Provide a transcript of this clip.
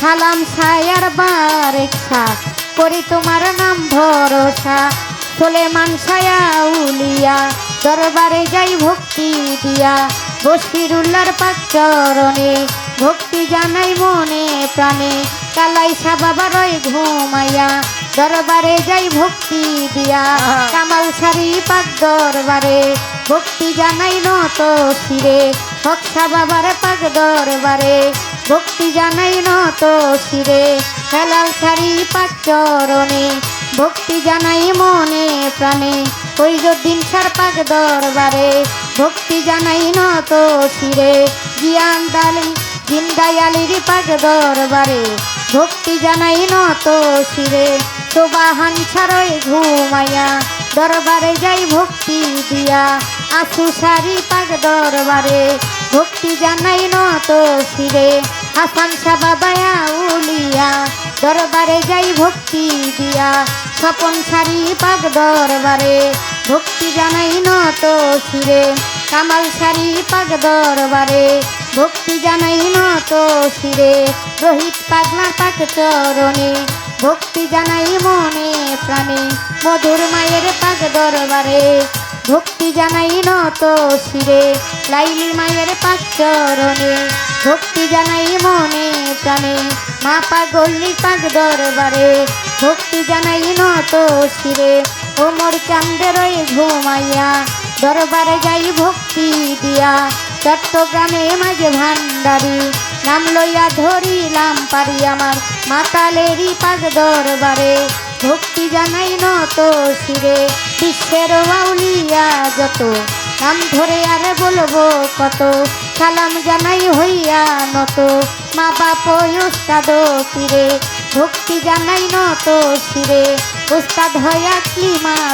সালাম ছায়ার বারেখা করি তোমার নাম ভরসা। সোলেমান ছায়া উলিয়া, দরবারে যাই ভক্তি দিয়া। বসিরুল্লার পাক চরণে, ভক্তি জানাই মনে প্রাণে। কালাই বাবার ওই ঘুমাইয়া, দরবারে যাই ভক্তি দিয়া। কামাল সারি পাক দরবারে, ভক্তি জানাই নত শিরে। হকসা বাবার পাক দরবারে ভক্তি জানাই নত শিরে, হেলাল সারি পাক চরণে। ভক্তি জানাই মনে প্রাণে কৈজুদ্দিন সার পাক দরবারে। ভক্তি জানাই নত শিরে, জিয়ান দালি জিন্দায়ালির পাক দরবারে। ভক্তি জানাই নত শিরে সোবাহান ছাড়ই ঘুমাইয়া দরবারে যাই ভক্তি দিয়া। আসু সারি পাক দরবারে, ভক্তি জানাই নত শিরে। হাসান সাবাবায়া উলিয়া, দরবারে যাই ভক্তি দিয়া। স্বপন সারি পাক দরবারে, ভক্তি জানাই নত শিরে। কামাল সারি পাক দরবারে, ভক্তি জানাই নত শিরে। রোহিত পাগলা পাক চরণে, ভক্তি জানাই মনে প্রাণে মধুর মায়ের পাক দরবারে। ভক্তি জানাই নত শিরে, লাইলি মায়ের পাক চরণে। ভক্তি জানাই মনে প্রাণে, মা পাগলির পাক দরবারে। ভক্তি জানাই নত শিরে, ওমর চান্দের ওই ঘুমাইয়া, দরবারে যাই ভক্তি দিয়া। চট্টগ্রামে মাঝে ভান্ডারি, নাম লইয়া ধরিলাম পারি আমার মাতালেরই পাক দরবারে। ভক্তি জানাই নত শিরে। বিশ্বের বাউলিয়া যত। নাম ধরে আর বলব কত। সালাম জানাই হইয়া নত। মা বাপ উস্তাদ পীরে। ভক্তি জানাই নত শিরে। উস্তাদ হইয়া কি মা